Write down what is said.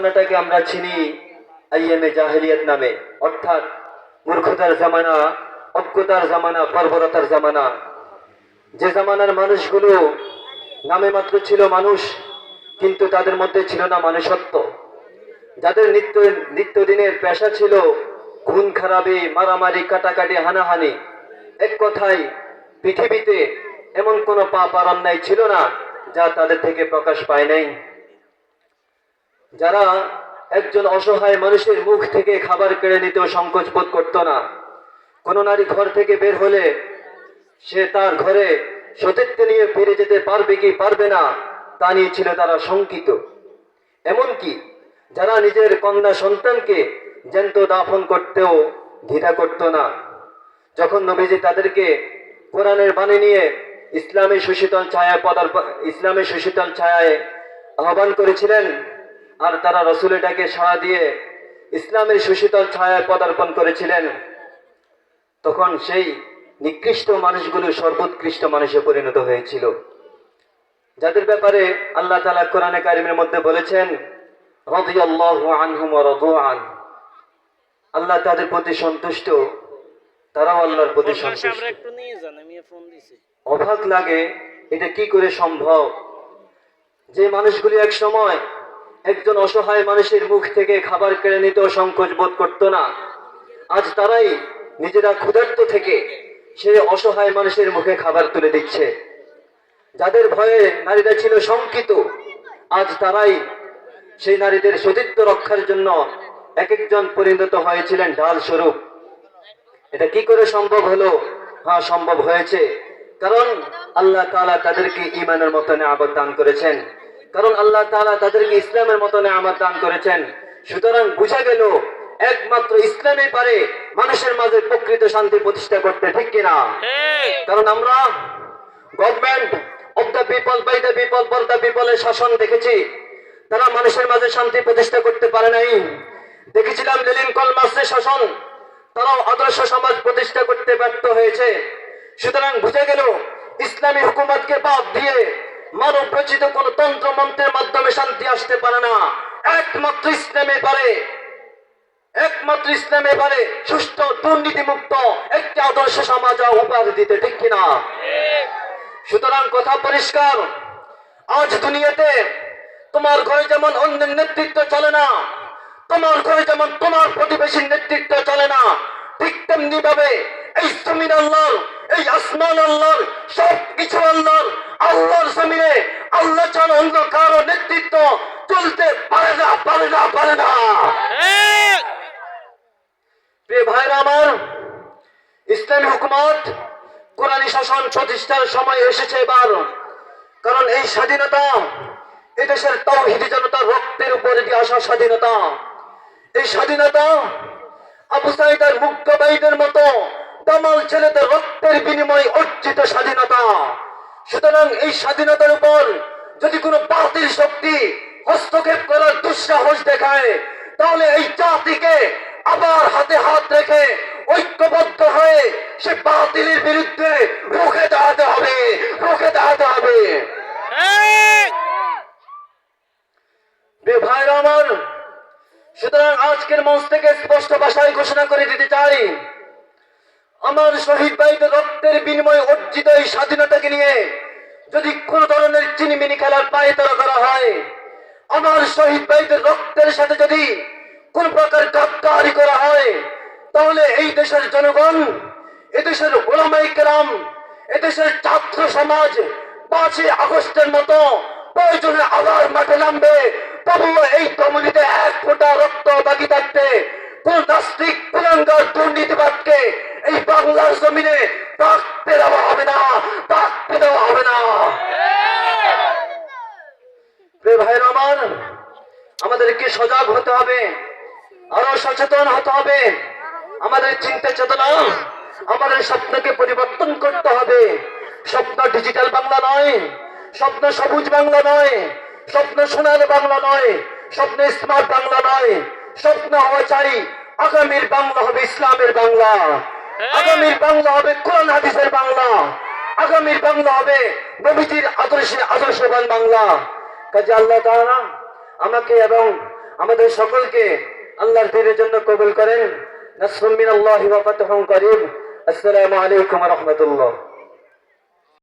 জামানাটাকে আমরা চিনি আইএমএ জাহেলিয়াত নামে। অর্থাৎ মূর্খতার জামানা, অজ্ঞতার জামানা, বর্বরতার জামানা। যে জামানার মানুষগুলো নামে মাত্র ছিল মানুষ, কিন্তু তাদের মধ্যে ছিল না মানুষত্ব। যাদের নিত্য, নিত্যদিনের পেশা ছিল খুন, খারাপি, মারামারি, কাটাকাটি, হানাহানি। এক কথায়, পৃথিবীতে এমন কোনো পাপ আর অন্যায় ছিল না যা তাদের থেকে প্রকাশ পায় নাই। যারা একজন অসহায় মানুষের মুখ থেকে খাবার কেড়ে নিতেও সংকোচ বোধ করত না, কোনো নারী ঘর থেকে বের হলে সে তার ঘরে সতীত্ব নিয়ে ফিরে যেতে পারবে কি পারবে না, তা নিয়ে ছিল তারা শঙ্কিত। এমনকি যারা নিজের কন্যা সন্তানকে জ্যান্ত দাফন করতেও দ্বিধা করত না, যখন নবীজি তাদেরকে কোরআনের বাণী নিয়ে ইসলামের সুশীতল ছায়ায় পদার্প ইসলামের সুশীতল ছায়ায় আহ্বান করেছিলেন আর তারা রসুলেটাকে সাড়া দিয়ে ইসলামের সুশীতল ছায়ায় পদার্পণ করেছিলেন। তখন সেই নিকৃষ্ট মানুষগুলো সর্বোৎকৃষ্ট মানুষে পরিণত হয়েছিল। যাদের ব্যাপারে আল্লাহ তালা কোরআনে কারিমের মধ্যে বলেছেন আল্লাহ তাদের প্রতি সন্তুষ্ট তারাও আল্লাহর প্রতি সন্তুষ্ট। অবাক লাগে এটা কি করে সম্ভব? যে মানুষগুলি এক সময় একজন অসহায় মানুষের মুখ থেকে খাবার কেড়ে নিতেও সংকোচ বোধ করতো না। আজ তারাই নিজেরা ক্ষুধার্ত থেকে সে অসহায় মানুষের মুখে খাবার তুলে দিচ্ছে। যাদের ভয়ে নারীরা ছিল শঙ্কিত, আজ তারাই সেই নারীদের সতীত্ব রক্ষার জন্য এক একজন পরিণত হয়েছিলেন ঢাল স্বরূপ। এটা কি করে সম্ভব হলো? হ্যাঁ সম্ভব হয়েছে। কারণ আল্লাহ তাআলা তাদেরকে ইমানের মতনে আবাদ দান করেছেন। কারণ আল্লাহ তাআলা তাদেরকে ইসলামের মতনে আবাদ দান করেছেন। সুতরাং বোঝা গেল একমাত্র ইসলামে পারে মানুষের মাঝে প্রকৃত শান্তি প্রতিষ্ঠা করতে ঠিক কিনা? কারণ আমরা government of the people by the people for the পিপলের শাসন দেখেছি। তারা মানুষের মাঝে শান্তি প্রতিষ্ঠা করতে পারে নাই। দেখেছিলাম লেলিন কলমাসের শাসন তারাও আদর্শ সমাজ প্রতিষ্ঠা করতে ব্যর্থ হয়েছে। সুতরাং বুঝে গেল ইসলামী হুকুমতকে বাদ দিয়ে মানব রচিত কোন তন্ত্র মন্ত্রের মাধ্যমে শান্তি আসতে পারে না। একমাত্র ইসলামে পারে। একমাত্র ইসলামে পারে। সুষ্ঠু দুর্নীতিমুক্ত একটি আদর্শ সমাজ উপহার দিতে, ঠিক কিনা? সুতরাং কথা পরিষ্কার, আজ দুনিয়াতে তোমার ঘরে যেমন অন্যের নেতৃত্ব চলে না, তোমার ঘরে যেমন তোমার প্রতিবেশীর নেতৃত্ব চলে না, ঠিক তেমনি ভাবে এই জমিন আল্লাহর, এই আসমান আল্লাহর সব কিছু আল্লাহর জমিনে আল্লাহ অন্য কারও নেতৃত্ব চলতে পারে না পারে না পারে না। ভাইরা আমার হুকুমত শাসন প্রতিষ্ঠার সময় এসেছে এবার। কারণ এই স্বাধীনতা এদেশের রক্তের উপরে দিয়ে আসা স্বাধীনতা। এই স্বাধীনতা আবু সাইদার মতো দামাল ছেলেদের রক্তের বিনিময়ে অর্জিত স্বাধীনতা। সুতরাং এই স্বাধীনতার উপর যদি কোনো বাতিল শক্তি হস্তক্ষেপ করার দুঃসাহস দেখায়, তাহলে এই জাতিকে আবার হাতে হাত রেখে ঐক্যবদ্ধ হয়ে সে বাতিলের বিরুদ্ধে রুখে দাঁড়াতে হবে, রুখে দাঁড়াতে হবে। ভাইরা আমার, সুতরাং আজকের মঞ্চ থেকে স্পষ্ট ভাষায় ঘোষণা করে দিতে চাই, আমার শহীদ ভাইদের রক্তের বিনিময়ে অর্জিত এই স্বাধীনতাকে নিয়ে যদি কোন ধরনের চিনিমিনি খেলার পায়ে তরা করা হয়, আমার শহীদ ভাইদের রক্তের সাথে যদি কোন প্রকার গাদ্দারি করা হয়, তাহলে এই দেশের জনগণ এদেশের ওলামাই কেরাম এদেশের ছাত্র সমাজ পাঁচই আগস্টের মতো প্রয়োজনে আবার মাঠে নামবে। তবুও এই কমিউনিতে এক ফোঁটা রক্ত বাকি থাকতে কোন নাস্তিক কুলাঙ্গার দুর্নীতিবাদকে এই বাংলার জমিনে থাকতে দেওয়া হবে না থাকতে দেওয়া হবে না। ভাইয়ের আমার, আমাদেরকে সজাগ হতে হবে, আরও সচেতন হতে হবে। আমাদের চিন্তা চেতনা, আমাদের স্বপ্নকে পরিবর্তন করতে হবে। স্বপ্ন ডিজিটাল বাংলা নয়, স্বপ্ন সবুজ বাংলা নয়, স্বপ্ন সোনার বাংলা নয়, স্বপ্ন স্মার্ট বাংলা নয়, স্বপ্ন হওয়া চাই আগামীর বাংলা হবে ইসলামের বাংলা। আগামীর বাংলা হবে কোরআন, হাদিসের বাংলা। আগামীর বাংলা হবে নবীজির আদর্শের আদর্শবান বাংলা। কাজে আল্লাহ তাআলা আমাকে এবং আমাদের সকলকে আল্লাহর দিনের জন্য কবুল করেন। নাসমিন আল্লাহ ফাতহুন করিম। আসসালামু আলাইকুম রাহমাতুল্লাহ।